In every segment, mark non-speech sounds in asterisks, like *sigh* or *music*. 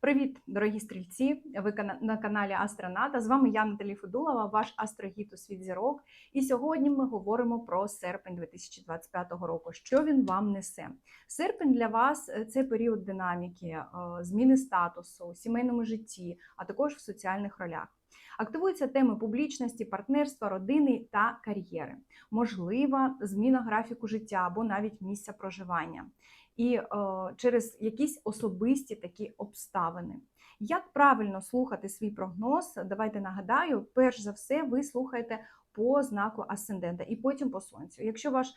Привіт, дорогі стрільці! Ви на каналі Астроната. З вами я Наталі Федулова, ваш астрогід у світ зірок. І сьогодні ми говоримо про серпень 2025 року. Що він вам несе? Серпень для вас е, це період динаміки, е, зміни статусу, сімейному житті, а також в соціальних ролях. Активуються теми публічності, партнерства, родини та кар'єри. Можлива зміна графіку життя або навіть місця проживання і е, через якісь особисті такі обставини. Як правильно слухати свій прогноз? Давайте нагадаю, перш за все, ви слухаєте по знаку асцендента і потім по сонцю. Якщо ваш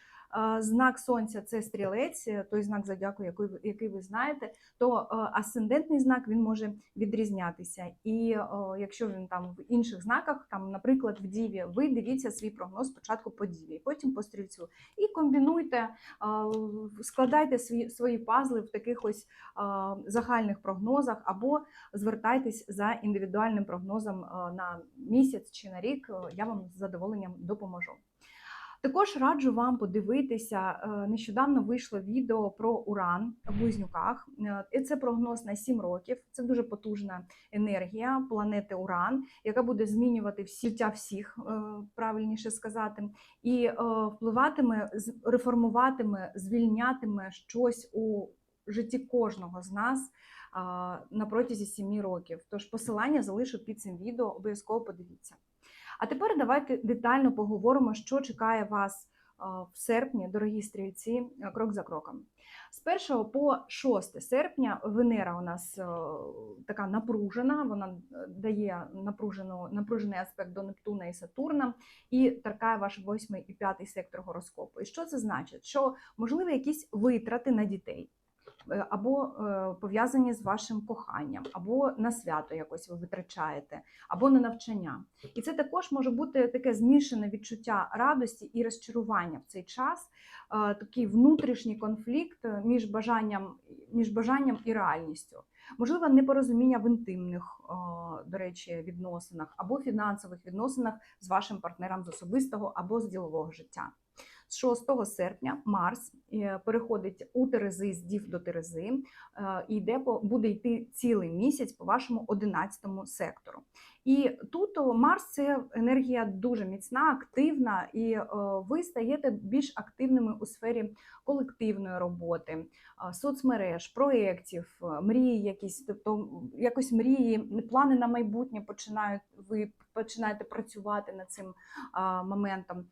знак сонця це стрілець, е, той знак зодіаку, який який ви знаєте, то е, асцендентний знак він може відрізнятися. І е, якщо він там в інших знаках, там, наприклад, в діві, ви дивіться свій прогноз спочатку по діві, потім по стрільцю, і комбінуйте, складайте свої, свої пазли в таких ось загальних прогнозах, або звертайтесь за індивідуальним прогнозом на місяць чи на рік. Я вам з задоволенням допоможу. Також раджу вам подивитися. е, Нещодавно вийшло відео про Уран в близнюках. Е, це прогноз на 7 років. Це дуже потужна енергія планети Уран, яка буде змінювати всі життя всіх, е, правильніше сказати, і впливатиме, реформуватиме, звільнятиме щось у житті кожного з нас на протязі 7 років. Тож посилання залишу під цим відео, обов'язково подивіться. А тепер давайте детально поговоримо, що чекає вас в серпні, дорогі стрільці, крок за кроком. З 1 по 6 серпня Венера у нас така напружена, вона е, дає напружену, напружений аспект до Нептуна і Сатурна і торкає ваш восьмий і п'ятий сектор гороскопу. І що це значить? Що можливі якісь витрати на дітей. Е, Або е, пов'язані з вашим коханням, або на свято якось ви витрачаєте, або на навчання. І це також може бути таке змішане відчуття радості і розчарування в цей час, е, такий внутрішній конфлікт між бажанням, між бажанням і реальністю. Можливо, непорозуміння в інтимних, до речі, відносинах або фінансових відносинах з вашим партнером з особистого або з ділового життя. З 6 серпня Марс е, переходить у Терези з Дів до Терези е, і йде буде йти цілий місяць по вашому 11 сектору. І тут Марс це енергія дуже міцна, активна, і е, ви стаєте більш активними у сфері колективної роботи, е, соцмереж, проєктів, е, мрії, якісь, тобто якось мрії, плани на майбутнє починають. Ви починаєте працювати над цим моментом,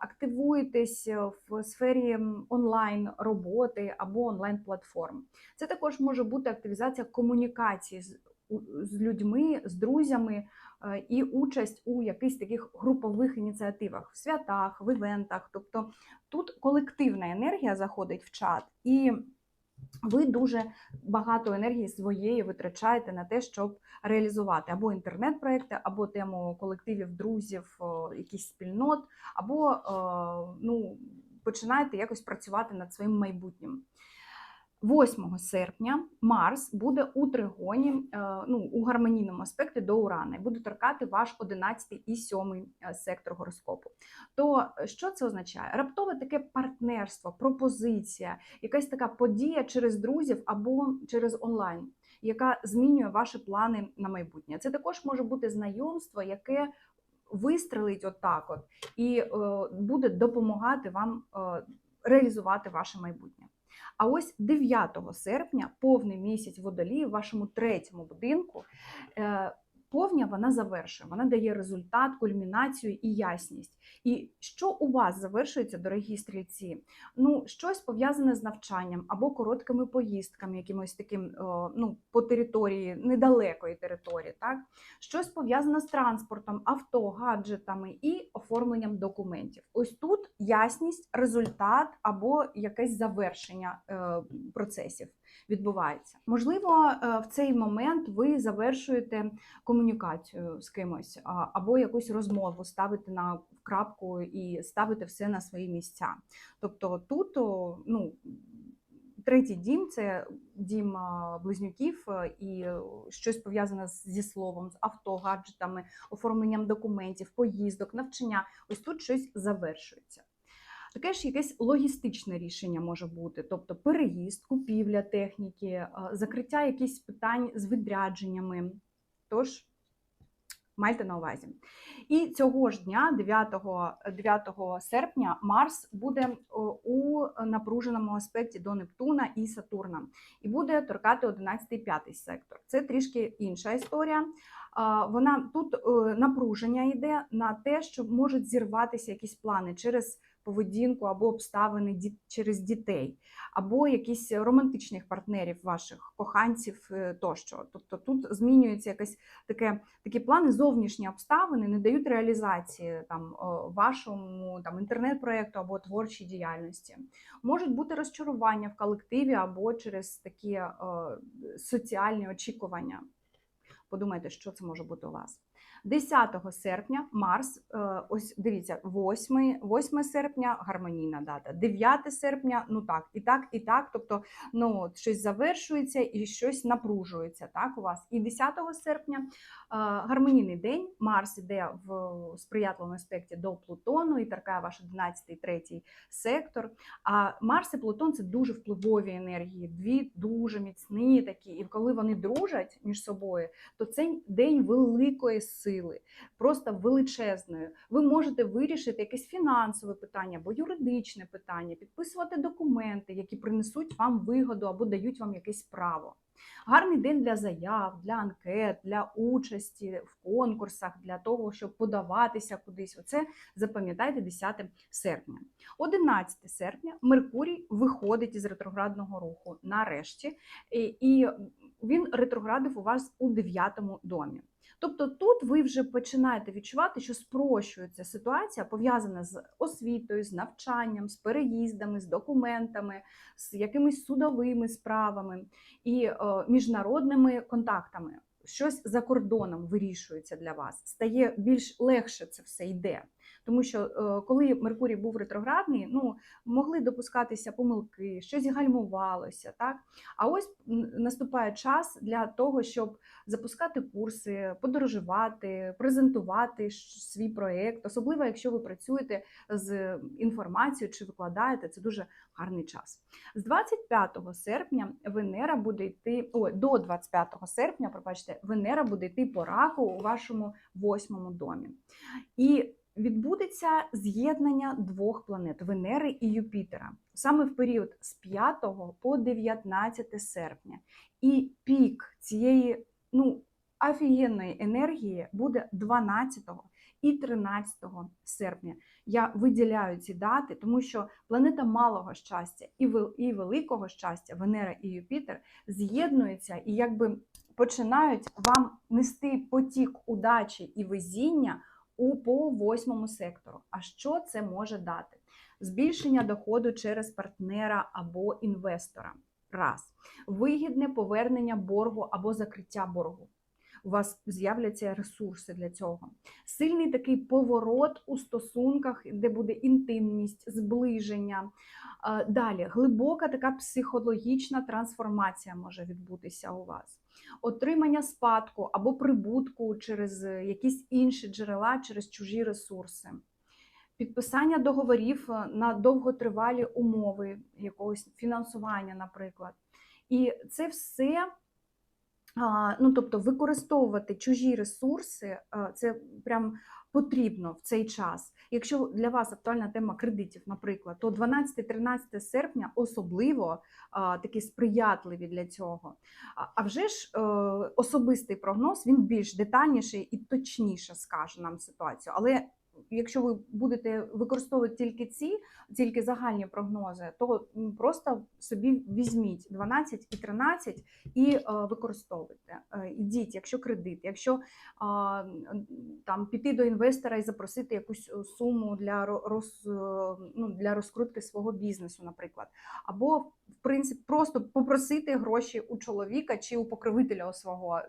активуєтесь в сфері онлайн роботи або онлайн платформ. Це також може бути активізація комунікації з, з людьми, з друзями е, і участь у якихось таких групових ініціативах, в святах, в івентах. Тобто тут колективна енергія заходить в чат, і ви дуже багато енергії своєї витрачаєте на те, щоб реалізувати або інтернет-проекти, або тему колективів, друзів, якісь спільнот, або е, ну, починаєте якось працювати над своїм майбутнім. 8 серпня Марс буде у тригоні, е, ну, у гармонійному аспекті до Урана і буде торкати ваш 11 і 7 сектор гороскопу. То е, що це означає? Раптове таке партнерство, пропозиція, якась така подія через друзів або через онлайн, яка змінює ваші плани на майбутнє. Це також може бути знайомство, яке вистрелить отак, от і е, буде допомагати вам е, реалізувати ваше майбутнє. А ось 9 серпня, повний місяць водолії в вашому третьому будинку. Повня вона завершує, вона дає результат, кульмінацію і ясність. І що у вас завершується, дорогі стрільці? Ну, щось пов'язане з навчанням або короткими поїздками, якимось таким ну, по території, недалекої території, так? Щось пов'язане з транспортом, авто, гаджетами і оформленням документів. Ось тут ясність, результат або якесь завершення е, процесів відбувається. Можливо, е, в цей момент ви завершуєте комунікацію з кимось або якусь розмову ставите на крапку і ставите все на свої місця. Тобто тут ну, третій дім це дім близнюків е, і щось пов'язане зі словом, з авто, гаджетами, оформленням документів, поїздок, навчання. Ось тут щось завершується. Таке ж якесь логістичне рішення може бути, тобто переїзд, купівля техніки, е, закриття якихось питань з відрядженнями. Тож майте на увазі. І цього ж дня, 9, 9 серпня, Марс буде у напруженому аспекті до Нептуна і Сатурна, і буде торкати 11 і 5 сектор. Це трішки інша історія. Вона тут е, напруження йде на те, що можуть зірватися якісь плани через поведінку або обставини через дітей, або якісь романтичних партнерів ваших коханців е, тощо. Тобто тут змінюється якась таке такі плани, зовнішні обставини не дають реалізації там вашому там інтернет-проєкту або творчій діяльності. Можуть бути розчарування в колективі або через такі соціальні очікування. Подумайте, що це може бути у вас. 10 серпня Марс, е, ось дивіться, 8, 8 серпня гармонійна дата, 9 серпня, ну так, і так, і так. Тобто, ну щось завершується і щось напружується. Так, у вас. І 10 серпня е, гармонійний день. Марс іде в сприятливому аспекті до Плутону і торкає ваш 11 і 3 сектор. А Марс і Плутон це дуже впливові енергії, дві дуже міцні такі. І коли вони дружать між собою, то це день великої сили, просто величезної. Ви можете вирішити якесь фінансове питання або юридичне питання, підписувати документи, які принесуть вам вигоду або дають вам якесь право. Гарний день для заяв, для анкет, для участі в конкурсах, для того, щоб подаватися кудись. Оце запам'ятайте 10 серпня. 11 серпня Меркурій виходить із ретроградного руху нарешті, і він ретроградив у вас у 9 домі. Тобто тут ви вже починаєте відчувати, що спрощується ситуація, пов'язана з освітою, з навчанням, з переїздами, з документами, з якимись судовими справами і е, міжнародними контактами. Щось за кордоном вирішується для вас, стає більш легше це все йде. Тому що е, коли Меркурій був ретроградний, ну могли допускатися помилки, щось гальмувалося, так. А ось наступає час для того, щоб запускати курси, подорожувати, презентувати свій проєкт, особливо якщо ви працюєте з інформацією чи викладаєте, це дуже гарний час. З 25 серпня Венера буде йти, ой, до 25 серпня, пробачте, Венера буде йти по раку у вашому восьмому домі. І відбудеться з'єднання двох планет Венери і Юпітера саме в період з 5 по 19 серпня. І пік цієї ну, офігенної енергії буде 12 і 13 серпня. Я виділяю ці дати, тому що планета малого щастя і великого щастя, Венера і Юпітер, з'єднуються і якби починають вам нести потік удачі і везіння у по восьмому сектору. А що це може дати? Збільшення доходу через партнера або інвестора. Раз. Вигідне повернення боргу або закриття боргу. У вас з'являться ресурси для цього. Сильний такий поворот у стосунках, де буде інтимність, зближення. Е, Далі глибока така психологічна трансформація може відбутися у вас. Отримання спадку або прибутку через е, якісь інші джерела, через чужі ресурси. Підписання договорів е, на довготривалі умови якогось фінансування, наприклад. І це все Ну, тобто використовувати чужі ресурси, це прям потрібно в цей час. Якщо для вас актуальна тема кредитів, наприклад, то 12-13 серпня особливо такі сприятливі для цього. А- вже ж е, особистий прогноз він більш детальніший і точніше скаже нам ситуацію. Але якщо ви будете використовувати тільки ці, тільки загальні прогнози, то просто собі візьміть 12 і 13 і е, використовуйте. Е, Ідіть, якщо кредит, якщо там піти до інвестора і запросити якусь е, суму для роз, ну, для розкрутки свого бізнесу, наприклад, або в принципі просто попросити гроші у чоловіка чи у покровителя свого.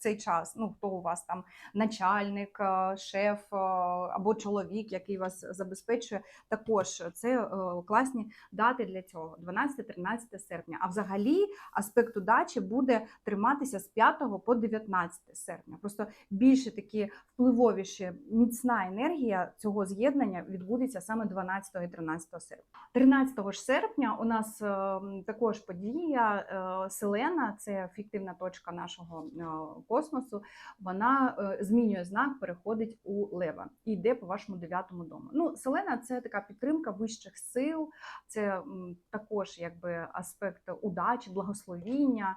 Цей час, ну хто у вас там начальник, е, шеф е, або чоловік, який вас забезпечує, також це е, класні дати для цього 12-13 серпня. А взагалі аспект удачі буде триматися з 5 по 19 серпня. Просто більше такі впливовіші, міцна енергія цього з'єднання відбудеться саме 12 і 13 серпня. 13 ж серпня у нас також подія Селена, це фіктивна точка нашого космосу. Вона е, змінює знак, переходить у Лева і йде по вашому дев'ятому дому. Ну, Селена це така підтримка вищих сил, це також якби аспект удачі, благословіння,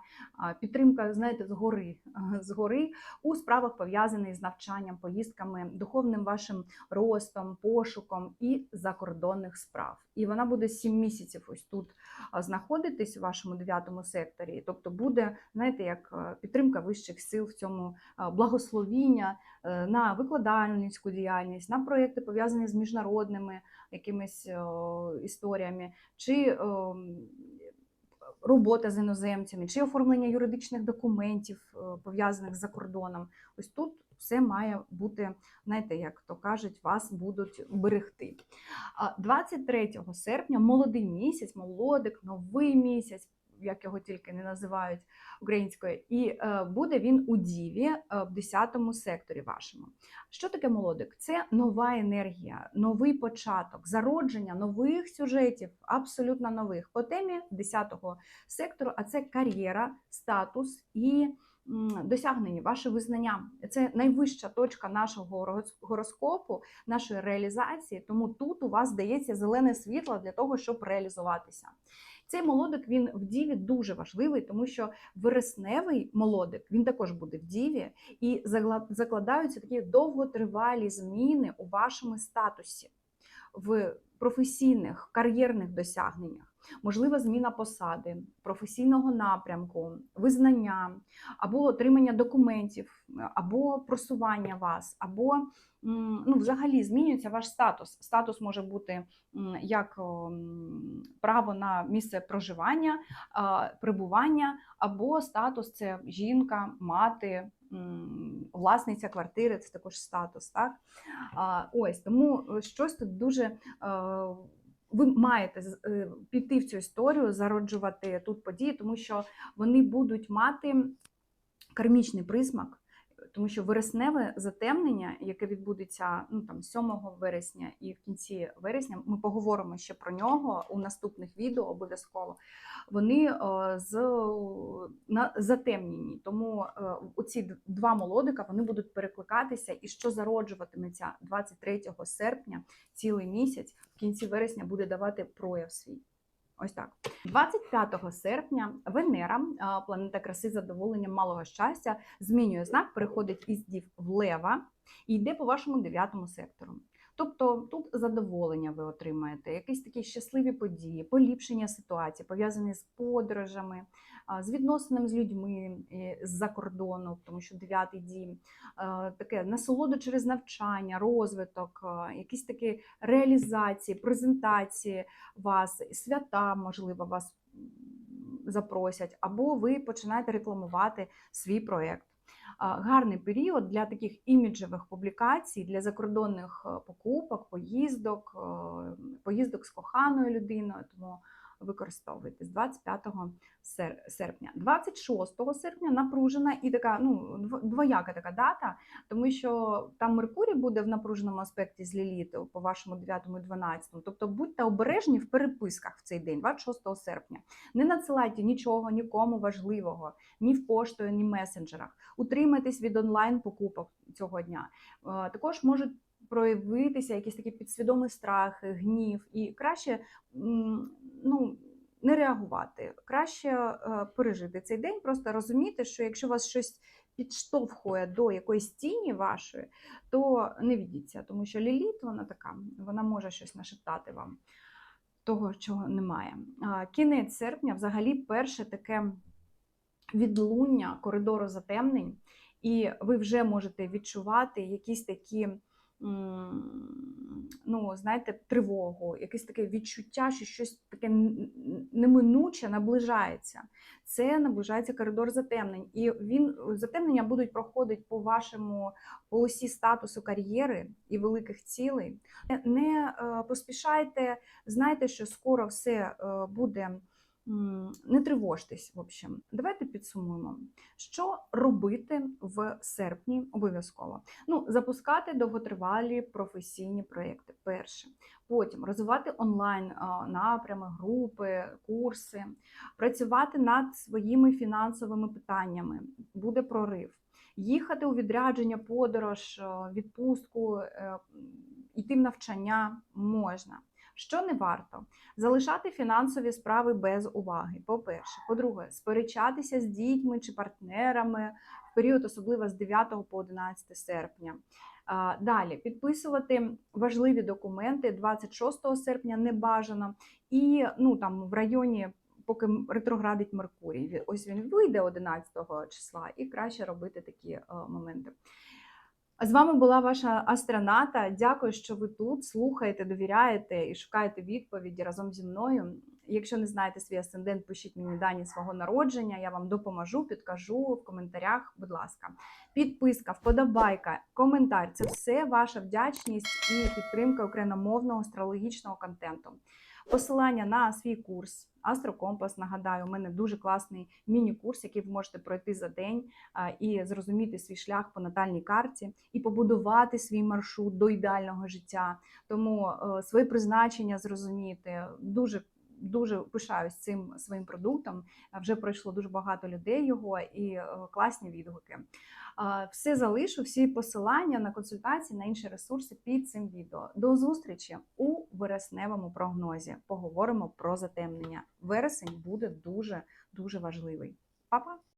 підтримка, знаєте, згори, *laughs* згори у справах пов'язаних з навчанням, поїздками, духовним вашим ростом, пошуком і закордонних справ. І вона буде 7 місяців ось тут знаходитись у вашому дев'ятому секторі. Тобто буде, знаєте, як е, підтримка вищих сил в цьому благословіння е, на викладальницьку діяльність, на проекти пов'язані з міжнародними якимись історіями, чи робота з іноземцями, чи оформлення юридичних документів, пов'язаних з закордоном. Ось тут все має бути, знаєте, як то кажуть, вас будуть берегти. 23 серпня молодий місяць, молодик, новий місяць, як його тільки не називають українською, і е, буде він у Діві е, в 10 секторі вашому. Що таке молодик? Це нова енергія, новий початок, зародження нових сюжетів, абсолютно нових по темі 10 сектору, а це кар'єра, статус і досягнення, ваше визнання. Це найвища точка нашого горос- гороскопу, нашої реалізації. Тому тут у вас дається зелене світло для того, щоб реалізуватися. Цей молодик він в діві дуже важливий, тому що вересневий молодик він також буде в діві, і закладаються такі довготривалі зміни у вашому статусі в професійних кар'єрних досягненнях. Можлива зміна посади, професійного напрямку, визнання, або отримання документів, або просування вас, або ну, взагалі змінюється ваш статус. Статус може бути як право на місце проживання, прибування, або статус це жінка, мати, власниця квартири, це також статус. Так? Ось тому е, щось тут дуже. е, Ви маєте е, піти в цю історію, зароджувати тут події, тому що вони будуть мати кармічний присмак, тому що вересневе затемнення, яке відбудеться ну, там, 7 вересня і в кінці вересня, ми поговоримо ще про нього у наступних відео обов'язково. Вони е, з на, затемнені. Тому е, оці два молодика вони будуть перекликатися, і що зароджуватиметься 23 серпня, цілий місяць, в кінці вересня буде давати прояв свій. Ось так. 25 серпня Венера, планета краси, задоволення, малого щастя, змінює знак, переходить із дів лева і йде по вашому дев'ятому сектору. Тобто тут задоволення ви отримаєте, якісь такі щасливі події, поліпшення ситуації, пов'язані з подорожами, з відносинами з людьми з-за кордону, тому що дев'ятий дім, таке насолоду через навчання, розвиток, якісь такі реалізації, презентації вас, свята, можливо, вас запросять, або ви починаєте рекламувати свій проєкт. Гарний період для таких іміджевих публікацій, для закордонних е, покупок, поїздок, е, поїздок з коханою людиною. Тому використовуйте з 25 сер- серпня. 26 серпня напружена і така ну, двояка така дата, тому що там Меркурій буде в напруженому аспекті з Лілітою по вашому 9 і 12. Тобто будьте обережні в переписках в цей день, 26 серпня. Не надсилайте нічого нікому важливого, ні в поштою, ні в месенджерах. Утримайтесь від онлайн покупок цього дня. Е, Також можуть проявитися якісь такі підсвідомі страхи, гнів, і краще ну, реагувати, краще е, пережити цей день, просто розуміти, що якщо вас щось підштовхує до якоїсь тіні вашої, то не ведіться, тому що ліліт вона така, вона може щось нашептати вам. Того, чого немає. Кінець серпня, взагалі, перше таке відлуння коридору затемнень, і ви вже можете відчувати якісь такі ну, знаєте, тривогу, якесь таке відчуття, що щось таке неминуче наближається. Це наближається коридор затемнень, і він затемнення будуть проходити по вашому по осі статусу кар'єри і великих цілей. Не- Не е, поспішайте, знайте, що скоро все е, буде. Не тривожтесь, в общем. Давайте підсумуємо, що робити в серпні обов'язково. Ну, запускати довготривалі професійні проекти. Перше. Потім розвивати онлайн напрями, групи, курси, працювати над своїми фінансовими питаннями. Буде прорив. Їхати у відрядження, подорож, е, відпустку, е, йти в навчання можна. Що не варто? Залишати фінансові справи без уваги. По-перше, по-друге, сперечатися з дітьми чи партнерами в період, особливо з 9 по 11 серпня. Далі підписувати важливі документи 26 серпня не бажано, і ну там в районі. Поки ретроградить Меркурій, ось він вийде 11 числа, і краще робити такі е, моменти. З вами була ваша астроната. Дякую, що ви тут слухаєте, довіряєте і шукаєте відповіді разом зі мною. Якщо не знаєте свій асцендент, пишіть мені дані свого народження. Я вам допоможу, підкажу в коментарях. Будь ласка, підписка, вподобайка, коментар це все ваша вдячність і підтримка україномовного астрологічного контенту. Посилання на свій курс Астрокомпас. Нагадаю, у мене дуже класний міні-курс, який ви можете пройти за день і зрозуміти свій шлях по натальній карті, і побудувати свій маршрут до ідеального життя. Тому е, своє призначення зрозуміти дуже. Дуже пишаюсь цим своїм продуктом. Вже пройшло дуже багато людей його і е, класні відгуки. Все залишу, всі посилання на консультації на інші ресурси під цим відео. До зустрічі у вересневому прогнозі. Поговоримо про затемнення. Вересень буде дуже дуже важливий. Па-па!